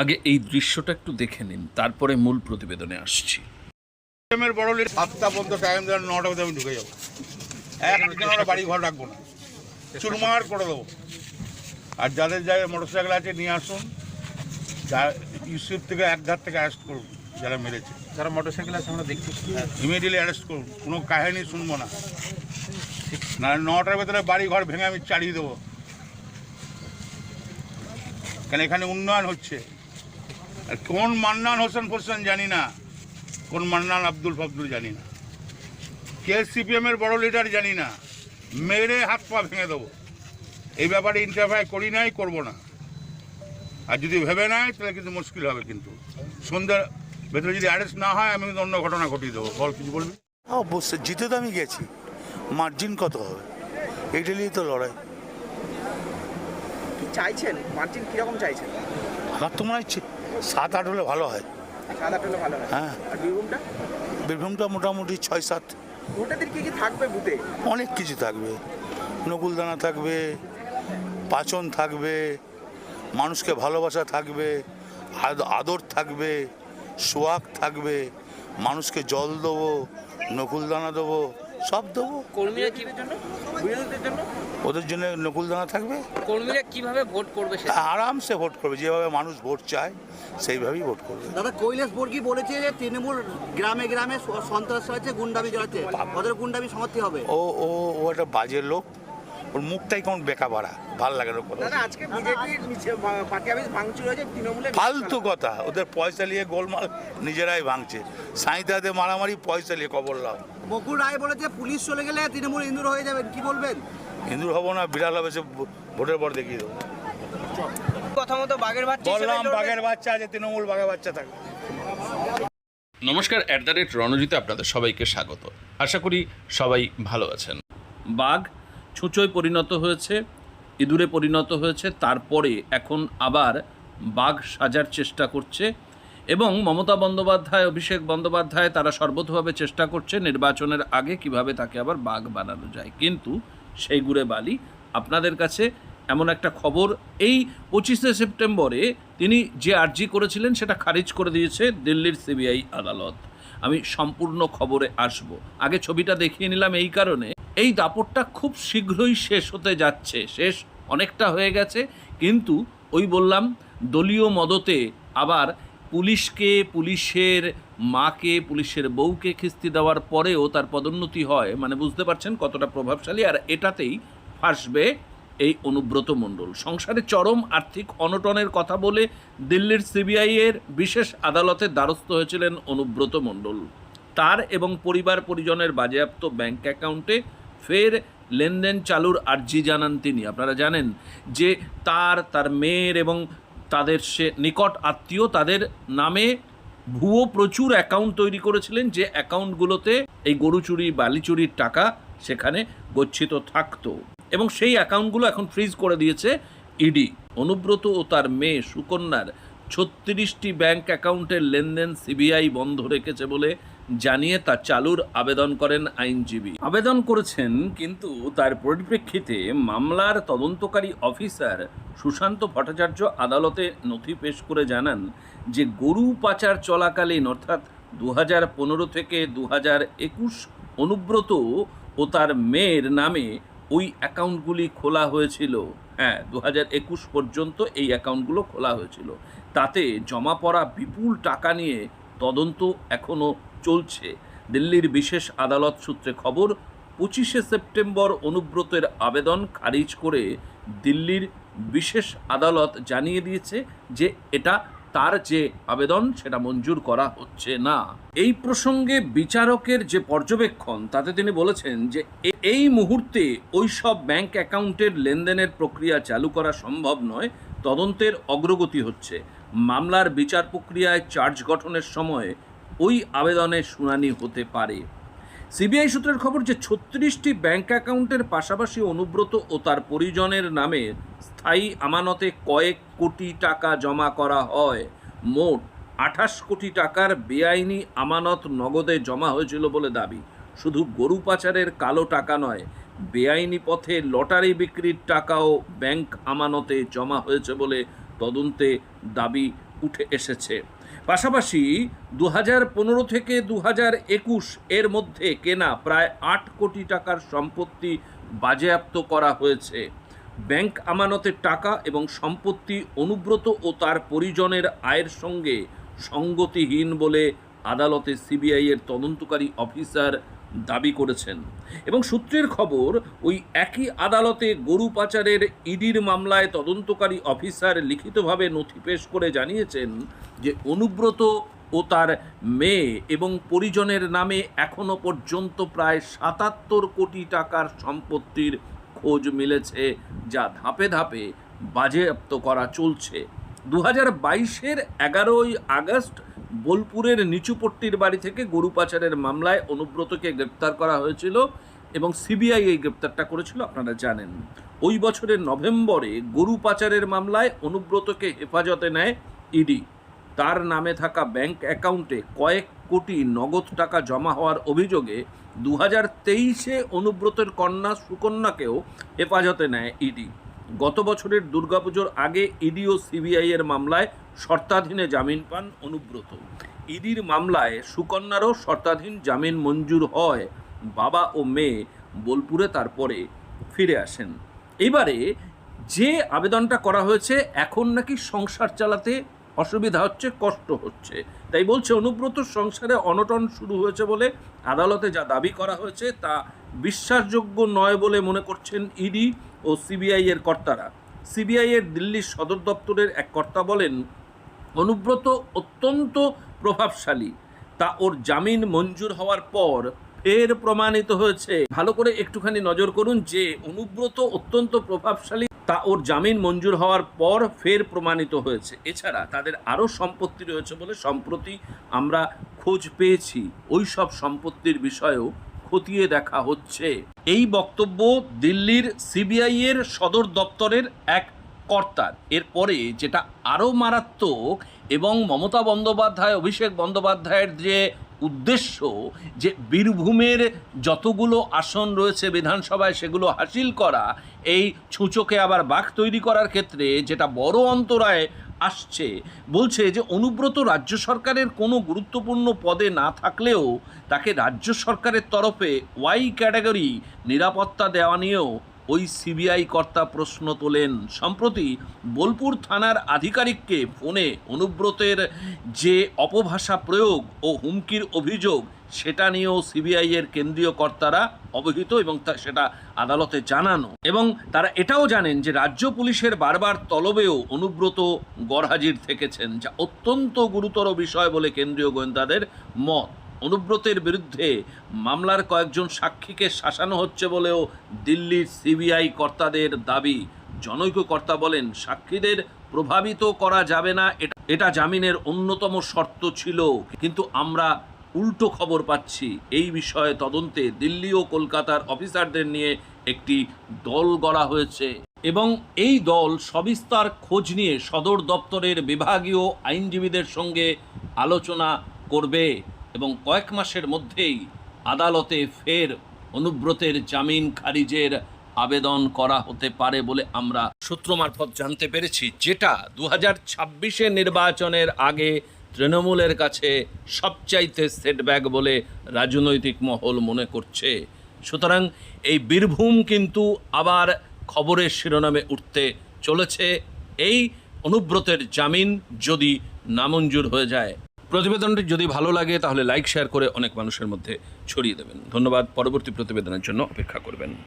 আগে এই দৃশ্যটা একটু দেখে নিন তারপরে মূল প্রতিবেদনে আসছি। বড় সাতটা পর্যন্ত টাইম দেন নটা পর্যন্ত আমি ঢুকে যাব। একদিন বাড়ি ঘর রাখব না। চুরমার করে দেবো। আর যাদের জায়গায় মোটর সাইকেল আছে নিয়ে আসুন। যা ইউসিপ থেকে এক ধার থেকে অ্যারেস্ট করুন যারা মেরেছে। যারা মোটরসাইকেল আছে আমরা দেখছি। ইমিডিয়েটলি অ্যারেস্ট করুন। কোনো কাহিনী শুনব না। না নটার ভেতরে বাড়ি ঘর ভেঙে আমি চালিয়ে দেবো। কেন এখানে উন্নয়ন হচ্ছে? আর কোন মান্নান হোসেন ফোসেন জানি না কোন মান্নান আব্দুল ফাব্দুল জানি না। কে সিপিএম এর বড় লিডার জানি না মেরে হাত পা ভেঙে দেবো। এই ব্যাপারে ইন্টারফাই করি নাই করব না। আর যদি ভেবে নাই তাহলে কিন্তু মুশকিল হবে কিন্তু। সন্ধ্যার ভেতরে যদি অ্যারেস্ট না হয় আমি কিন্তু অন্য ঘটনা ঘটিয়ে দেবো। বল কিছু বলবি? অবশ্যই। জিতে তো আমি গেছি। মার্জিন কত হবে? এটা নিয়েই তো লড়াই। চাইছেন? মার্জিন কীরকম চাইছেন? আমার তো মনে হচ্ছে সাত আট হলে ভালো হয়। সাত আট হলে ভালো হয়। হ্যাঁ। আর বীরভূমটা? বীরভূমটা মোটামুটি ছয় সাত। ভোটারদের কি কি থাকবে বুথে? অনেক কিছু থাকবে। নকুলদানা থাকবে পাচন থাকবে মানুষকে ভালোবাসা থাকবে আদর থাকবে সোয়াগ থাকবে মানুষকে জল দেবো নকুলদানা দেবো সব দেবো। কর্মীরা কি জন্য? জন্য? ওদের জন্য নকুলদানা থাকবে। কর্মীরা কীভাবে ভোট করবে সেটা? আরামসে ভোট করবে যেভাবে মানুষ ভোট চায় সেইভাবেই ভোট করবে। দাদা কৈলাস বর্গী বলেছে যে তৃণমূল গ্রামে গ্রামে সন্ত্রাস চালাচ্ছে গুন্ডামি চালাচ্ছে ওদের গুন্ডামি সমাপ্তি হবে। ও ও ও একটা বাজে লোক। ওর মুখটাই কেমন বেকা বাড়া ভালো লাগে না দাদা আজকে বিজেপির পার্টি অফিস ভাঙচুর হয়েছে তৃণমূলের ফালতু কথা ওদের পয়সা নিয়ে গোলমাল নিজেরাই ভাঙছে। সাঁইতাতে মারামারি পয়সা নিয়ে কবর লাভ বকুল রায় বলেছে পুলিশ চলে গেলে তৃণমূল ইন্দুর হয়ে যাবেন। কি বলবেন? হিন্দুর হব না বিড়াল হবে সে ভোটের পর দেখিয়ে দেবো। কথা মতো বাঘের বাচ্চা বললাম বাঘের বাচ্চা আছে তৃণমূল বাঘের বাচ্চা থাকে। নমস্কার অ্যাট দ্য রেট রণজিতে আপনাদের সবাইকে স্বাগত। আশা করি সবাই ভালো আছেন। বাঘ ছুঁচোয় পরিণত হয়েছে ইঁদুরে পরিণত হয়েছে তারপরে এখন আবার বাঘ সাজার চেষ্টা করছে। এবং মমতা বন্দ্যোপাধ্যায়, অভিষেক বন্দ্যোপাধ্যায় তারা সর্বতভাবে চেষ্টা করছে নির্বাচনের আগে কীভাবে তাকে আবার বাঘ বানানো যায়। কিন্তু সেই গুড়ে বালি আপনাদের কাছে এমন একটা খবর, এই পঁচিশে সেপ্টেম্বরে তিনি যে আর্জি করেছিলেন সেটা খারিজ করে দিয়েছে দিল্লির সিবিআই আদালত। আমি সম্পূর্ণ খবরে আসব। আগে ছবিটা দেখিয়ে নিলাম এই কারণে। এই দাপটটা খুব শীঘ্রই শেষ হতে যাচ্ছে। শেষ অনেকটা হয়ে গেছে। কিন্তু ওই বললাম, দলীয় মদতে আবার পুলিশকে, পুলিশের মাকে, পুলিশের বউকে খিস্তি দেওয়ার পরেও তার পদোন্নতি হয়। মানে বুঝতে পারছেন কতটা প্রভাবশালী? আর এটাতেই ফাঁসবে এই অনুব্রত মণ্ডল। সংসারে চরম আর্থিক অনটনের কথা বলে দিল্লির সিবিআই এর বিশেষ আদালতে দ্বারস্থ হয়েছিলেন অনুব্রত মণ্ডল। তার এবং পরিবার পরিজনের বাজেয়াপ্ত ব্যাংক অ্যাকাউন্টে ফের লেনদেন চালুর আর্জি জানান তিনি। আপনারা জানেন যে তার তার মেয়ের এবং তাদের সে নিকট আত্মীয় তাদের নামে ভুয়ো প্রচুর অ্যাকাউন্ট তৈরি করেছিলেন যে অ্যাকাউন্টগুলোতে এই গরু চুরি, বালি চুরির টাকা সেখানে গচ্ছিত থাকতো। এবং সেই অ্যাকাউন্টগুলো এখন ফ্রিজ করে দিয়েছে ইডি অনুব্রত ও তার মেয়ে সুকন্যার ছত্রিশটি ব্যাংক অ্যাকাউন্টের লেনদেন সিবিআই বন্ধ রেখেছে বলে জানিয়ে তা চালুর আবেদন করেন আইনজীবী। আবেদন করেছেন কিন্তু তার পরিপ্রেক্ষিতে মামলার তদন্তকারী অফিসার সুশান্ত ভট্টাচার্য আদালতে নথি পেশ করে জানান যে গরু পাচার চলাকালীন, অর্থাৎ দু পনেরো থেকে দু একুশ অনুব্রত ও তার মেয়ের নামে ওই অ্যাকাউন্টগুলি খোলা হয়েছিল। হ্যাঁ দু একুশ পর্যন্ত এই অ্যাকাউন্টগুলো খোলা হয়েছিল। তাতে জমা পড়া বিপুল টাকা নিয়ে তদন্ত এখনও চলছে। দিল্লির বিশেষ আদালত সূত্রে খবর, পঁচিশে সেপ্টেম্বর অনুব্রতের আবেদন খারিজ করে দিল্লির বিশেষ আদালত জানিয়ে দিয়েছে যে এটা তার যে আবেদন, সেটা মঞ্জুর করা হচ্ছে না। এই প্রসঙ্গে বিচারকের যে পর্যবেক্ষণ, তাতে তিনি বলেছেন যে এই মুহূর্তে ওই সব ব্যাংক অ্যাকাউন্টের লেনদেনের প্রক্রিয়া চালু করা সম্ভব নয়, তদন্তের অগ্রগতি হচ্ছে। মামলার বিচার প্রক্রিয়ায় চার্জ গঠনের সময় ওই আবেদনের শুনানি হতে পারে। সিবিআই সূত্রের খবর যে ছত্রিশটি ব্যাংক অ্যাকাউন্টের পাশাপাশি অনুব্রত ও তার পরিজনের নামে স্থায়ী আমানতে কয়েক কোটি টাকা জমা করা হয়। মোট আঠাশ কোটি টাকার বেআইনি আমানত নগদে জমা হয়েছিল বলে দাবি। শুধু গরু পাচারের কালো টাকা নয়, বেআইনি পথে লটারি বিক্রির টাকাও ব্যাংক আমানতে জমা হয়েছে বলে তদন্তে দাবি উঠে এসেছে। পাশাপাশি দু হাজার পনেরো থেকে দু হাজার একুশ এর মধ্যে কেনা প্রায় আট কোটি টাকার সম্পত্তি বাজেয়াপ্ত করা হয়েছে। ব্যাংক আমানতের টাকা এবং সম্পত্তি অনুব্রত ও তার পরিজনের আয়ের সঙ্গে সঙ্গতিহীন বলে আদালতে সিবিআইয়ের তদন্তকারী অফিসার দাবি করেছেন। এবং সূত্রের খবর, ওই একই আদালতে গরু পাচারের ইডির মামলায় তদন্তকারী অফিসার লিখিতভাবে নথি পেশ করে জানিয়েছেন যে অনুব্রত ও তার মেয়ে এবং পরিজনের নামে এখনও পর্যন্ত প্রায় সাতাত্তর কোটি টাকার সম্পত্তির খোঁজ মিলেছে, যা ধাপে ধাপে বাজেয়াপ্ত করা চলছে। দু হাজার বাইশের এগারোই আগস্ট বোলপুরের নিচুপট্টির বাড়ি থেকে গরু পাচারের মামলায় অনুব্রতকে গ্রেপ্তার করা হয়েছিল এবং সিবিআই এই গ্রেপ্তারটা করেছিল, আপনারা জানেন। ওই বছরের নভেম্বরে গরু পাচারের মামলায় অনুব্রতকে হেফাজতে নেয় ইডি। তার নামে থাকা ব্যাংক অ্যাকাউন্টে কয়েক কোটি নগদ টাকা জমা হওয়ার অভিযোগে দু হাজার তেইশে অনুব্রতের কন্যা সুকন্যাকেও হেফাজতে নেয় ইডি। গত বছরের দুর্গাপুজোর আগে ইডি ও সিবিআইয়ের মামলায় শর্তাধীনে জামিন পান অনুব্রত। ইডির মামলায় সুকন্যারও শর্তাধীন জামিন মঞ্জুর হয় বাবা ও মেয়ে বোলপুরে তারপরে ফিরে আসেন। এবারে যে আবেদনটা করা হয়েছে, এখন নাকি সংসার চালাতে অসুবিধা হচ্ছে, কষ্ট হচ্ছে। তাই বলছে, অনুব্রত সংসারে অনটন শুরু হয়েছে বলে আদালতে যা দাবি করা হয়েছে তা বিশ্বাসযোগ্য নয় বলে মনে করছেন ইডি। ও সিবিআই এর কর্তারা। সিবিআই এর দিল্লির সদর দপ্তরের এক কর্তা বলেন, অনুব্রত অত্যন্ত প্রভাবশালী। তা ওর জামিন মঞ্জুর হওয়ার পর ফের প্রমাণিত হয়েছে। ভালো করে একটুখানি নজর করুন যে অনুব্রত অত্যন্ত প্রভাবশালী, তা ওর জামিন মঞ্জুর হওয়ার পর ফের প্রমাণিত হয়েছে। এছাড়া তাদের আরও সম্পত্তি রয়েছে বলে সম্প্রতি আমরা খোঁজ পেয়েছি। ওই সব সম্পত্তির বিষয়েও খতিয়ে দেখা হচ্ছে। এই বক্তব্য দিল্লির সিবিআই এর সদর দপ্তরের এক কর্তার। এরপরে যেটা আরও মারাত্মক এবং মমতা বন্দ্যোপাধ্যায়, অভিষেক বন্দ্যোপাধ্যায়ের যে উদ্দেশ্য, যে বীরভূমের যতগুলো আসন রয়েছে বিধানসভায় সেগুলো হাসিল করা, এই ছুঁচোকে আবার বাঘ তৈরি করার ক্ষেত্রে যেটা বড় অন্তরায় আসছে, বলছে যে অনুব্রত রাজ্য সরকারের কোনো গুরুত্বপূর্ণ পদে না থাকলেও তাকে রাজ্য সরকারের তরফে ওয়াই ক্যাটাগরি নিরাপত্তা দেওয়া নিয়েও ওই সিবিআই কর্তা প্রশ্ন তোলেন। সম্প্রতি বোলপুর থানার আধিকারিককে ফোনে অনুব্রতের যে অপভাষা প্রয়োগ ও হুমকির অভিযোগ সেটা নিয়েও সিবিআই এর কেন্দ্রীয় কর্তারা অবহিত এবং সেটা আদালতে জানানো। এবং তারা এটাও জানেন যে রাজ্য পুলিশের বারবার তলবেও অনুব্রত গড়হাজির থেকেছেন, যা অত্যন্ত গুরুতর বিষয় বলে কেন্দ্রীয় গোয়েন্দাদের মত। অনুব্রতের বিরুদ্ধে মামলার কয়েকজন সাক্ষীকে শাসানো হচ্ছে বলেও দিল্লির সিবিআই কর্তাদের দাবি। জনৈক কর্তা বলেন, সাক্ষীদের প্রভাবিত করা যাবে না এটা জামিনের অন্যতম শর্ত ছিল। কিন্তু আমরা উল্টো খবর পাচ্ছি। এই বিষয়ে তদন্তে দিল্লি ও কলকাতার অফিসারদের নিয়ে একটি দল গড়া হয়েছে এবং এই দল সবিস্তার খোঁজ নিয়ে সদর দপ্তরের বিভাগীয় আইনজীবীদের সঙ্গে আলোচনা করবে এবং কয়েক মাসের মধ্যেই আদালতে ফের অনুব্রতের জামিন খারিজের আবেদন করা হতে পারে বলে আমরা সূত্র মারফত জানতে পেরেছি। যেটা দু হাজার নির্বাচনের আগে তৃণমূলের কাছে সবচাইতে সেটব্যাক বলে রাজনৈতিক মহল মনে করছে। সুতরাং এই বীরভূম কিন্তু আবার খবরের শিরোনামে উঠতে চলেছে। এই অনুব্রতের জামিন যদি নামঞ্জুর হয়ে যায়, প্রতিবেদনটি যদি ভালো লাগে তাহলে লাইক শেয়ার করে অনেক মানুষের মধ্যে ছড়িয়ে দেবেন। ধন্যবাদ, পরবর্তী প্রতিবেদনের জন্য অপেক্ষা করবেন।